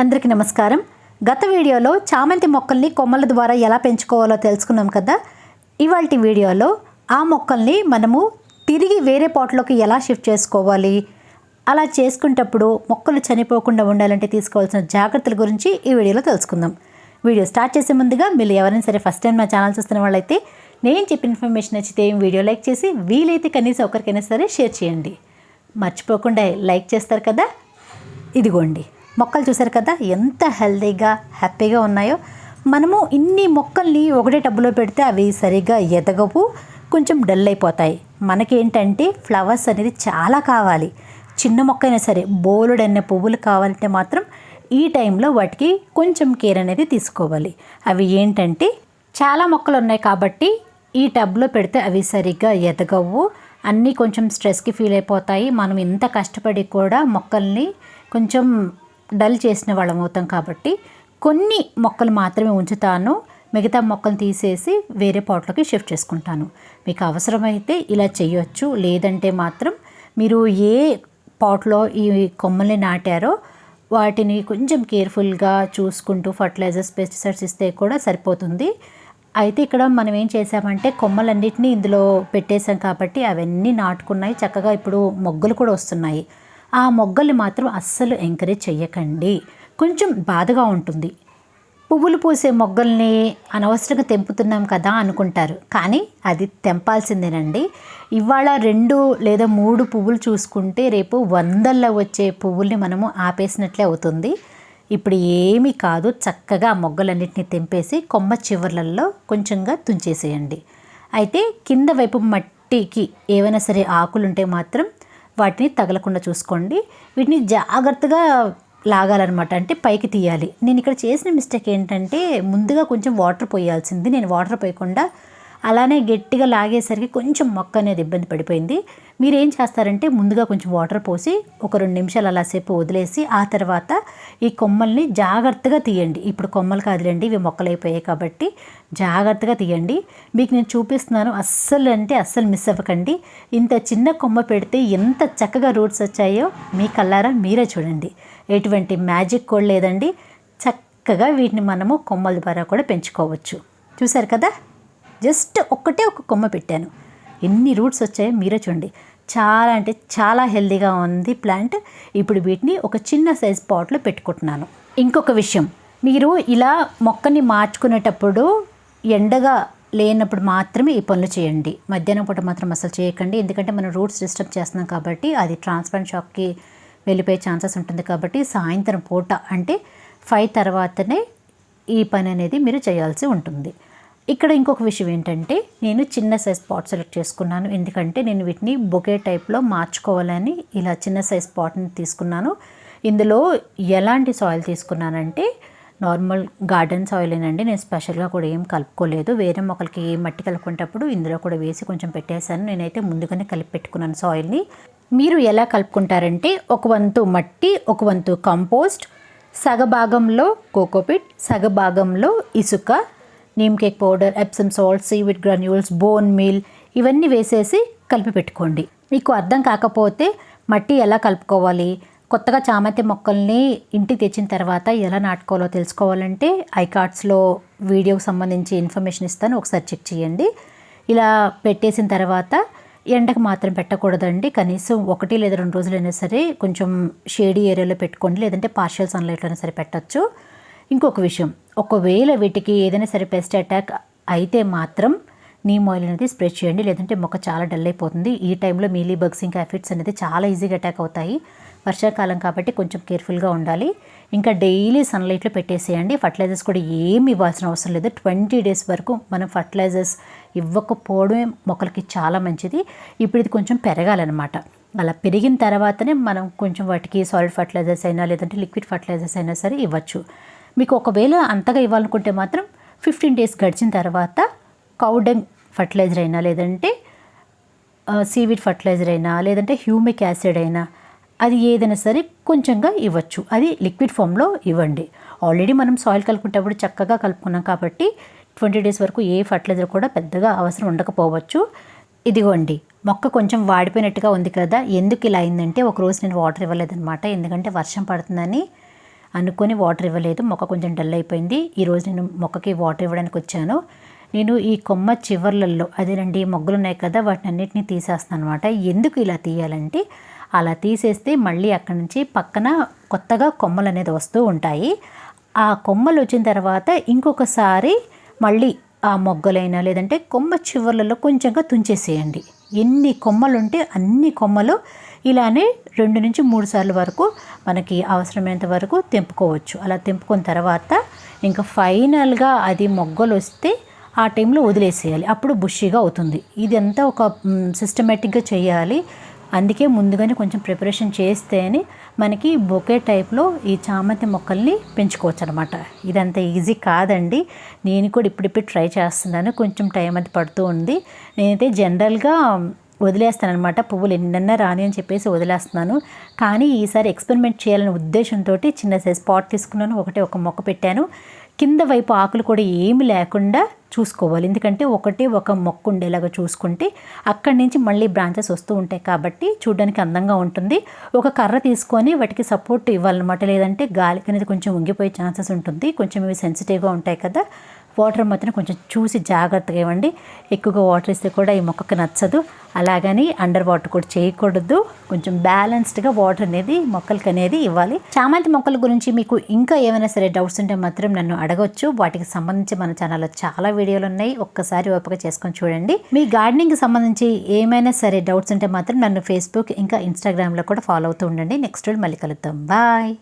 అందరికీ నమస్కారం. గత వీడియోలో చామంతి మొక్కల్ని కొమ్మల ద్వారా ఎలా పెంచుకోవాలో తెలుసుకున్నాం కదా. ఇవాళ వీడియోలో ఆ మొక్కల్ని మనము తిరిగి వేరే పాట్లోకి ఎలా షిఫ్ట్ చేసుకోవాలి? అలా చేసుకునేటప్పుడు మొక్కలు చనిపోకుండా ఉండాలంటే తీసుకోవాల్సిన జాగ్రత్తల గురించి ఈ వీడియోలో తెలుసుకుందాం. వీడియో స్టార్ట్ చేసే ముందుగా మీరు ఎవరైనా సరే ఫస్ట్ టైం నా ఛానల్ చూస్తున్న వాళ్ళైతే నేను చెప్పిన ఇన్ఫర్మేషన్ నచ్చితే వీడియో లైక్ చేసి వీలైతే కనీసం ఒకరికైనా సరే షేర్ చేయండి. మర్చిపోకుండా లైక్ చేస్తారు కదా. ఇదిగోండి. మొక్కలు చూసారు కదా ఎంత హెల్తీగా హ్యాపీగా ఉన్నాయో. మనము ఇన్ని మొక్కల్ని ఒకటే టబ్బులో పెడితే అవి సరిగ్గా ఎదగవు కొంచెం డల్ అయిపోతాయి. మనకేంటంటే ఫ్లవర్స్ అనేది చాలా కావాలి. చిన్న మొక్క అయినా సరే బోలుడన్న పువ్వులు కావాలంటే మాత్రం ఈ టైంలో వాటికి కొంచెం కేర్ అనేది తీసుకోవాలి. అవి ఏంటంటే చాలా మొక్కలు ఉన్నాయి కాబట్టి ఈ టబ్లో పెడితే అవి సరిగ్గా ఎదగవు. అన్నీ కొంచెం స్ట్రెస్కి ఫీల్ అయిపోతాయి. మనం ఇంత కష్టపడి కూడా మొక్కల్ని కొంచెం డల్ చేసిన వాళ్ళం అవుతాం కాబట్టి కొన్ని మొక్కలు మాత్రమే ఉంచుతాను. మిగతా మొక్కలు తీసేసి వేరే పాట్లోకి షిఫ్ట్ చేసుకుంటాను. మీకు అవసరమైతే ఇలా చేయొచ్చు. లేదంటే మాత్రం మీరు ఏ పాట్లో ఈ కొమ్మల్ని నాటారో వాటిని కొంచెం కేర్ఫుల్గా చూసుకుంటూ ఫర్టిలైజర్స్ పెస్టిసైడ్స్ ఇస్తే కూడా సరిపోతుంది. అయితే ఇక్కడ మనం ఏం చేసామంటే కొమ్మలన్నిటిని ఇందులో పెట్టేశాం కాబట్టి అవన్నీ నాటుకున్నాయి. చక్కగా ఇప్పుడు మొగ్గలు కూడా వస్తున్నాయి. ఆ మొగ్గల్ని మాత్రం అస్సలు ఎంకరేజ్ చెయ్యకండి. కొంచెం బాధగా ఉంటుంది. పువ్వులు పూసే మొగ్గల్ని అనవసరంగా తెంపుతున్నాం కదా అనుకుంటారు. కానీ అది తెంపాల్సిందేనండి. ఇవాళ రెండు లేదా మూడు పువ్వులు చూసుకుంటే రేపు వందల్లో వచ్చే పువ్వుల్ని మనము ఆపేసినట్లే అవుతుంది. ఇప్పుడు ఏమీ కాదు. చక్కగా మొగ్గలన్నింటినీ తెంపేసి కొమ్మ చివర్లలో కొంచెంగా తుంచేసేయండి. అయితే కింద వైపు మట్టికి ఏవైనా సరే ఆకులుంటే మాత్రం వాటిని తగలకుండా చూసుకోండి. వీటిని జాగ్రత్తగా లాగాలన్నమాట. అంటే పైకి తీయాలి. నేను ఇక్కడ చేసిన మిస్టేక్ ఏంటంటే ముందుగా కొంచెం వాటర్ పోయాల్సింది. నేను వాటర్ పోయకుండా అలానే గట్టిగా లాగేసరికి కొంచెం మొక్క అనేది ఇబ్బంది పడిపోయింది. మీరు ఏం చేస్తారంటే ముందుగా కొంచెం వాటర్ పోసి ఒక రెండు నిమిషాలు అలాసేపు వదిలేసి ఆ తర్వాత ఈ కొమ్మల్ని జాగ్రత్తగా తీయండి. ఇప్పుడు కొమ్మలు కాదులేండి ఇవి మొక్కలు అయిపోయాయి కాబట్టి జాగ్రత్తగా తీయండి. మీకు నేను చూపిస్తున్నాను అస్సలు అంటే అస్సలు మిస్ అవ్వకండి. ఇంత చిన్న కొమ్మ పెడితే ఎంత చక్కగా రూట్స్ వచ్చాయో మీ కల్లారా మీరే చూడండి. ఎటువంటి మ్యాజిక్ కూడా లేదండి. చక్కగా వీటిని మనము కొమ్మల ద్వారా కూడా పెంచుకోవచ్చు. చూసారు కదా? జస్ట్ ఒక్కటే ఒక కొమ్మ పెట్టాను. ఎన్ని రూట్స్ వచ్చాయో మీరే చూడండి. చాలా అంటే చాలా హెల్దీగా ఉంది ప్లాంట్. ఇప్పుడు వీటిని ఒక చిన్న సైజ్ పాట్లో పెట్టుకుంటున్నాను. ఇంకొక విషయం మీరు ఇలా మొక్కని మార్చుకునేటప్పుడు ఎండగా లేనప్పుడు మాత్రమే ఈ పనులు చేయండి. మధ్యాహ్నం పూట మాత్రం అసలు చేయకండి. ఎందుకంటే మనం రూట్స్ డిస్టర్బ్ చేస్తున్నాం కాబట్టి అది ట్రాన్స్ప్లాంట్ షాప్కి వెళ్ళిపోయే ఛాన్సెస్ ఉంటుంది కాబట్టి సాయంత్రం పూట అంటే ఫైవ్ తర్వాతనే ఈ పని అనేది మీరు చేయాల్సి ఉంటుంది. ఇక్కడ ఇంకొక విషయం ఏంటంటే నేను చిన్న సైజ్ పాట్ సెలెక్ట్ చేసుకున్నాను. ఎందుకంటే నేను వీటిని బొకే టైప్లో మార్చుకోవాలని ఇలా చిన్న సైజ్ పాట్ని తీసుకున్నాను. ఇందులో ఎలాంటి సాయిల్ తీసుకున్నానంటే నార్మల్ గార్డెన్ సాయిలేనండి నేను స్పెషల్గా కూడా ఏం కలుపుకోలేదు. వేరే మొక్కలకి మట్టి కలుపుకునేటప్పుడు ఇందులో కూడా వేసి కొంచెం పెట్టేశాను. నేనైతే ముందుగానే కలిపి పెట్టుకున్నాను సాయిల్ని మీరు ఎలా కలుపుకుంటారంటే ఒక వంతు మట్టి ఒక వంతు కంపోస్ట్ సగభాగంలో కోకోపిట్ సగభాగంలో ఇసుక neem cake powder Epsom salt seaweed granules bone meal ఇవన్నీ వేసేసి కలిపి పెట్టుకోండి. మీకు అర్థం కాకపోతే మట్టి ఎలా కలుపుకోవాలి? కొత్తగా చామంతి మొక్కల్ని ఇంటికి తెచ్చిన తర్వాత ఎలా నాటుకోవాలో తెలుసుకోవాలంటే ఐకార్డ్స్లో వీడియోకి సంబంధించి ఇన్ఫర్మేషన్ ఇస్తాను. ఒకసారి చెక్ చేయండి. ఇలా పెట్టేసిన తర్వాత ఎండకు మాత్రం పెట్టకూడదండి. కనీసం ఒకటి లేదా రెండు రోజులైనా సరే కొంచెం షేడీ ఏరియాలో పెట్టుకోండి. లేదంటే పార్షియల్ సన్లైట్లో అయినా సరే పెట్టచ్చు. ఇంకొక విషయం ఒకవేళ వీటికి ఏదైనా సరే పెస్ట్ అటాక్ అయితే మాత్రం నీమ్ ఆయిల్ అనేది స్ప్రే చేయండి. లేదంటే మొక్క చాలా డల్ అయిపోతుంది. ఈ టైంలో మీలీ బగ్స్ ఇంకా ఎఫెక్ట్స్ అనేది చాలా ఈజీగా అటాక్ అవుతాయి. వర్షాకాలం కాబట్టి కొంచెం కేర్ఫుల్గా ఉండాలి. ఇంకా డైలీ సన్లైట్లో పెట్టేసేయండి. ఫర్టిలైజర్స్ కూడా ఏమి ఇవ్వాల్సిన అవసరం లేదు. ట్వంటీ డేస్ వరకు మనం ఫర్టిలైజర్స్ ఇవ్వకపోవడమే మొక్కలకి చాలా మంచిది. ఇప్పుడు ఇది కొంచెం పెరగాలన్నమాట. అలా పెరిగిన తర్వాతనే మనం కొంచెం వాటికి సాలిడ్ ఫర్టిలైజర్స్ అయినా లేదంటే లిక్విడ్ ఫర్టిలైజర్స్ అయినా సరే ఇవ్వచ్చు. మీకు ఒకవేళ అంతగా ఇవ్వాలనుకుంటే మాత్రం ఫిఫ్టీన్ డేస్ గడిచిన తర్వాత కౌడంగ్ ఫర్టిలైజర్ అయినా లేదంటే సీవిడ్ ఫర్టిలైజర్ అయినా లేదంటే హ్యూమిక్ యాసిడ్ అయినా అది ఏదైనా సరే కొంచెంగా ఇవ్వచ్చు. అది లిక్విడ్ ఫామ్లో ఇవ్వండి. ఆల్రెడీ మనం సాయిల్ కలుపుకునేటప్పుడు చక్కగా కలుపుకున్నాం కాబట్టి ట్వంటీ డేస్ వరకు ఏ ఫర్టిలైజర్ కూడా పెద్దగా అవసరం ఉండకపోవచ్చు. ఇదిగోండి మొక్క కొంచెం వాడిపోయినట్టుగా ఉంది కదా ఎందుకు ఇలా అయిందంటే ఒక రోజు నేను వాటర్ ఇవ్వలేదన్నమాట. ఎందుకంటే వర్షం పడుతుందని అనుకొని వాటర్ ఇవ్వలేదు. మొక్క కొంచెం డల్ అయిపోయింది. ఈరోజు నేను మొక్కకి వాటర్ ఇవ్వడానికి వచ్చాను. నేను ఈ కొమ్మ చివర్లలో అదేనండి మొగ్గలు ఉన్నాయి కదా వాటిని అన్నిటిని తీసేస్తాను అనమాట ఎందుకు ఇలా తీయాలంటే అలా తీసేస్తే మళ్ళీ అక్కడి నుంచి పక్కన కొత్తగా కొమ్మలు అనేది వస్తూ ఉంటాయి. ఆ కొమ్మలు వచ్చిన తర్వాత ఇంకొకసారి మళ్ళీ ఆ మొగ్గలైనా లేదంటే కొమ్మ చివర్లలో కొంచెంగా తుంచేసేయండి. ఎన్ని కొమ్మలు ఉంటే అన్ని కొమ్మలు ఇలానే రెండు నుంచి మూడు సార్లు వరకు మనకి అవసరమైనంత వరకు తెంపుకోవచ్చు. అలా తెంపుకున్న తర్వాత ఇంకా ఫైనల్గా అది మొగ్గలు వస్తే ఆ టైంలో వదిలేసేయాలి. అప్పుడు బుషీగా అవుతుంది. ఇదంతా ఒక సిస్టమేటిక్గా చేయాలి. అందుకే ముందుగానే కొంచెం ప్రిపరేషన్ చేస్తేనే మనకి బొకే టైప్లో ఈ చామంతి మొక్కల్ని పెంచుకోవచ్చు అనమాట ఇదంత ఈజీ కాదండి. నేను కూడా ఇప్పుడిప్పుడు ట్రై చేస్తున్నాను. కొంచెం టైం అది పడుతూ ఉంది. నేనైతే జనరల్గా వదిలేస్తాను అనమాట పువ్వులు ఎన్నన్నా రాని అని చెప్పేసి వదిలేస్తున్నాను. కానీ ఈసారి ఎక్స్పెరిమెంట్ చేయాలనే ఉద్దేశంతో చిన్న సైజ్ పాట్ తీసుకున్నాను. ఒకటే ఒక మొక్క పెట్టాను. కింద వైపు ఆకులు కూడా ఏమి లేకుండా చూసుకోవాలి. ఎందుకంటే ఒకటి ఒక మొక్క ఉండేలాగా చూసుకుంటే అక్కడి నుంచి మళ్ళీ బ్రాంచెస్ వస్తూ ఉంటాయి కాబట్టి చూడడానికి అందంగా ఉంటుంది. ఒక కర్ర తీసుకొని వాటికి సపోర్ట్ ఇవ్వాలన్నమాట. లేదంటే గాలికి అనేది కొంచెం ఉంగిపోయే ఛాన్సెస్ ఉంటుంది. కొంచెం ఇవి సెన్సిటివ్గా ఉంటాయి కదా. వాటర్ మాత్రం కొంచెం చూసి జాగ్రత్తగా ఇవ్వండి. ఎక్కువగా వాటర్ ఇస్తే కూడా ఈ మొక్కకు నచ్చదు. అలాగని అండర్ వాటర్ కూడా చేయకూడదు. కొంచెం బ్యాలెన్స్డ్గా వాటర్ అనేది మొక్కలకి అనేది ఇవ్వాలి. చామంతి మొక్కల గురించి మీకు ఇంకా ఏమైనా సరే డౌట్స్ ఉంటే మాత్రం నన్ను అడగొచ్చు. వాటికి సంబంధించి మన ఛానల్లో చాలా వీడియోలు ఉన్నాయి. ఒక్కసారి ఓపిక చేసుకొని చూడండి. మీ గార్డెనింగ్కి సంబంధించి ఏమైనా సరే డౌట్స్ ఉంటే మాత్రం నన్ను ఫేస్బుక్ ఇంకా ఇన్స్టాగ్రామ్లో కూడా ఫాలో అవుతూ ఉండండి. నెక్స్ట్ మళ్ళీ కలుద్దాం. బాయ్